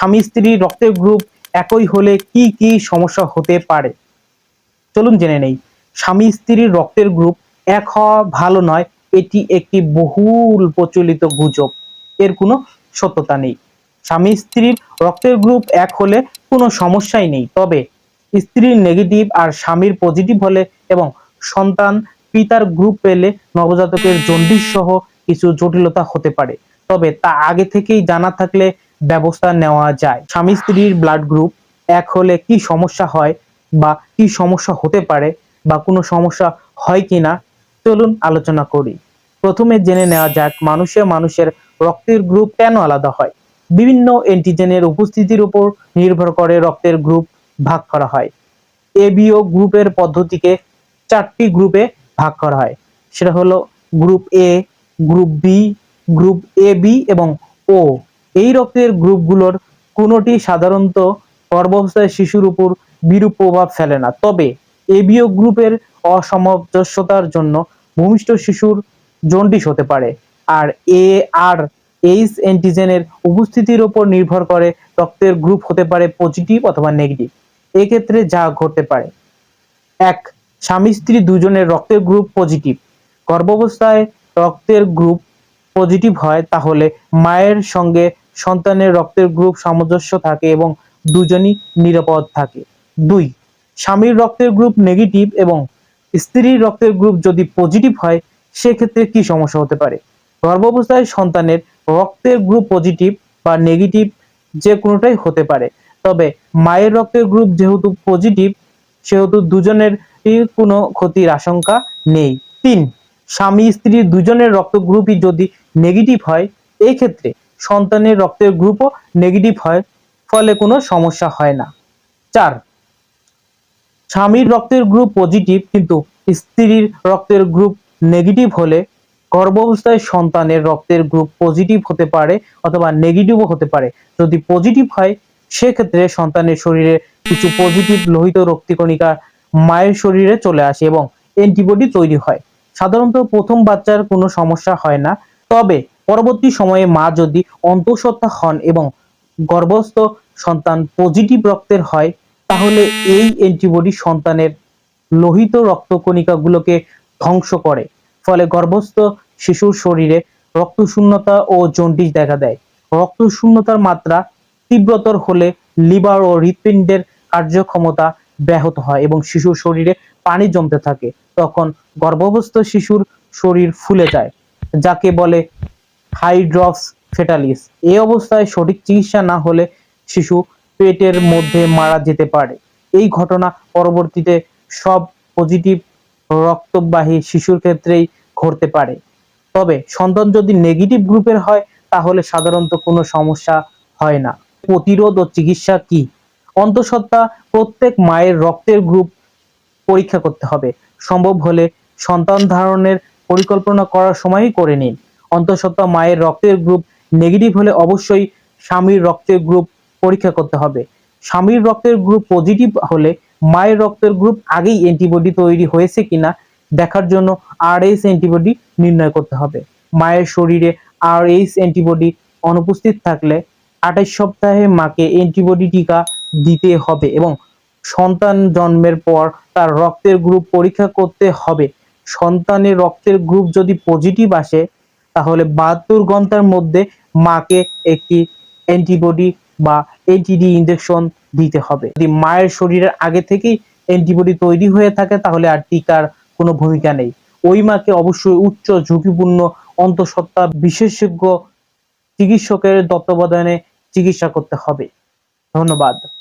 স্বামী স্ত্রী রক্তের গ্রুপ একই হলে কি কি সমস্যা হতে পারে? চলুন জেনে নেই। স্বামী স্ত্রীর রক্তের গ্রুপ এক হওয়া ভালো নয়, এটি একটি বহুল প্রচলিত গুজব। এর কোনো সত্যতা নেই। স্বামী স্ত্রীর রক্তের গ্রুপ এক হলে কোনো সমস্যাই নেই, তবে স্ত্রীর নেগেটিভ আর স্বামীর পজিটিভ হলে এবং সন্তান পিতার গ্রুপ পেলে নবজাতকের জন্ডিস সহ কিছু জটিলতা হতে পারে। তবে তা আগে থেকেই জানা থাকলে ব্যবস্থা নেওয়া যায়। স্বামী স্ত্রীর ব্লাড গ্রুপ এক হলে কি সমস্যা হয় বা কি সমস্যা হতে পারে বা কোনো সমস্যা হয় কি না, চলুন আলোচনা করি। প্রথমে জেনে নেওয়া যাক, মানুষে মানুষের রক্তের গ্রুপ কেন আলাদা হয়? বিভিন্ন অ্যান্টিজেনের উপস্থিতির উপর নির্ভর করে রক্তের গ্রুপ ভাগ করা হয়। এবিও গ্রুপের পদ্ধতিকে চারটি গ্রুপে ভাগ করা হয়। সেটা হলো group A group B group A B এবং ও এই রক্তের গ্রুপগুলোর কোনোটি সাধারণত গর্ভাবস্থায় শিশুর উপর বিরূপ প্রভাব ফেলে না। তবে এবিও গ্রুপের অসামঞ্জস্যতার জন্য ভূমিষ্ঠ শিশুর জন্ডিস হতে পারে আর এ আর এইচ অ্যান্টিজেনের উপস্থিতির উপর নির্ভর করে রক্তের গ্রুপ হতে পারে পজিটিভ অথবা নেগেটিভ। এক্ষেত্রে যা ঘটতে পারে। এক স্বামী স্ত্রী দুজনের রক্তের গ্রুপ পজিটিভ। গর্ভাবস্থায় রক্তের গ্রুপ পজিটিভ হয়, তাহলে মায়ের সঙ্গে সন্তানের রক্তের গ্রুপ সামঞ্জস্য থাকে এবং দুজনই নিরাপদ থাকে। দুই, স্বামীর রক্তের গ্রুপ নেগেটিভ এবং স্ত্রীর রক্তের গ্রুপ যদি পজিটিভ হয়, সেক্ষেত্রে কি সমস্যা হতে পারে? গর্ভাবস্থায় সন্তানের রক্তের গ্রুপ পজিটিভ বা নেগেটিভ যে কোনোটাই হতে পারে। তবে মায়ের রক্তের গ্রুপ যেহেতু পজিটিভ সেহেতু দুজনের কোনো ক্ষতির আশঙ্কা নেই। তিন স্বামী, স্ত্রী দুজনের রক্ত গ্রুপই যদি নেগেটিভ হয় এই ক্ষেত্রে সন্তানের রক্তের গ্রুপও নেগেটিভ হয়, ফলে কোনো সমস্যা হয় না। চার, স্বামীর রক্তের গ্রুপ পজিটিভ কিন্তু স্ত্রীর রক্তের গ্রুপ নেগেটিভ হলে গর্ভাবস্থায় সন্তানের রক্তের গ্রুপ পজিটিভ হতে পারে অথবা নেগেটিভও হতে পারে। যদি পজিটিভ হয়, সেক্ষেত্রে সন্তানের শরীরে কিছু পজিটিভ লোহিত রক্তিকণিকা মায়ের শরীরে চলে আসে এবং অ্যান্টিবডি তৈরি হয়। সাধারণত প্রথম বাচ্চার কোনো সমস্যা হয় না। তবে পরবর্তী সময়ে মা যদি অন্তঃসত্ত্বা হন এবং গর্ভস্থ সন্তান পজিটিভ রক্তের হয়, তাহলে এই অ্যান্টিবডি সন্তানের লোহিত রক্তকণিকাগুলোকে ধ্বংস করে। ফলে গর্ভস্থ শিশুর শরীরে রক্তশূন্যতা ও জন্ডিস দেখা দেয়। রক্তশূন্যতার মাত্রা তীব্রতর হলে লিভার ও হৃৎপিণ্ডের কার্যক্ষমতা ব্যাহত হয় এবং শিশুর শরীরে পানি জমতে থাকে, তখন গর্ভবস্থ শিশুর শরীর ফুলে যায়, যাকে বলে হাইড্রক্স ফেটালিস। এই অবস্থায় সঠিক চিকিৎসা না হলে শিশু পেটের মধ্যে মারা যেতে পারে। এই ঘটনা পরবর্তীতে সব পজিটিভ রক্তবাহী শিশুর ক্ষেত্রেই ঘটতে পারে। তবে সন্তান যদি নেগেটিভ গ্রুপের হয়, তাহলে সাধারণত কোনো সমস্যা হয় না। প্রতিরোধ ও চিকিৎসা কি? অন্তঃসত্ত্বা প্রত্যেক মায়ের রক্তের গ্রুপ পরীক্ষা করতে হবে। সম্ভব হলে সন্তান ধারণের পরিকল্পনা করার সময়ই করে নিন। অন্তঃসত্ত্বা মায়ের রক্তের গ্রুপ নেগেটিভ হলে অবশ্যই স্বামীর রক্তের গ্রুপ পরীক্ষা করতে হবে। স্বামীর রক্তের গ্রুপ পজিটিভ হলে মায়ের রক্তের গ্রুপ আগেই অ্যান্টিবডি তৈরি হয়েছে কিনা দেখার জন্য আর এইচ অ্যান্টিবডি নির্ণয় করতে হবে। মায়ের শরীরে আর এইচ অ্যান্টিবডি অনুপস্থিত থাকলে আঠাশ সপ্তাহে মাকে অ্যান্টিবডি টিকা দিতে হবে এবং সন্তান জন্মের পর তার রক্তের গ্রুপ পরীক্ষা করতে হবে। সন্তানের রক্তের গ্রুপ যদি পজিটিভ আসে, তাহলে বাহাত্তর ঘণ্টার মধ্যে মাকে একটি অ্যান্টিবডি বা এনটিডি ইনজেকশন দিতে হবে। যদি মায়ের শরীরের আগে থেকেই অ্যান্টিবডি তৈরি হয়ে থাকে, তাহলে আর টিকার কোনো ভূমিকা নেই। ওই মাকে অবশ্যই উচ্চ ঝুঁকিপূর্ণ অন্তঃসত্ত্বা বিশেষজ্ঞ চিকিৎসকের তত্ত্বাবধানে চিকিৎসা করতে হবে। ধন্যবাদ।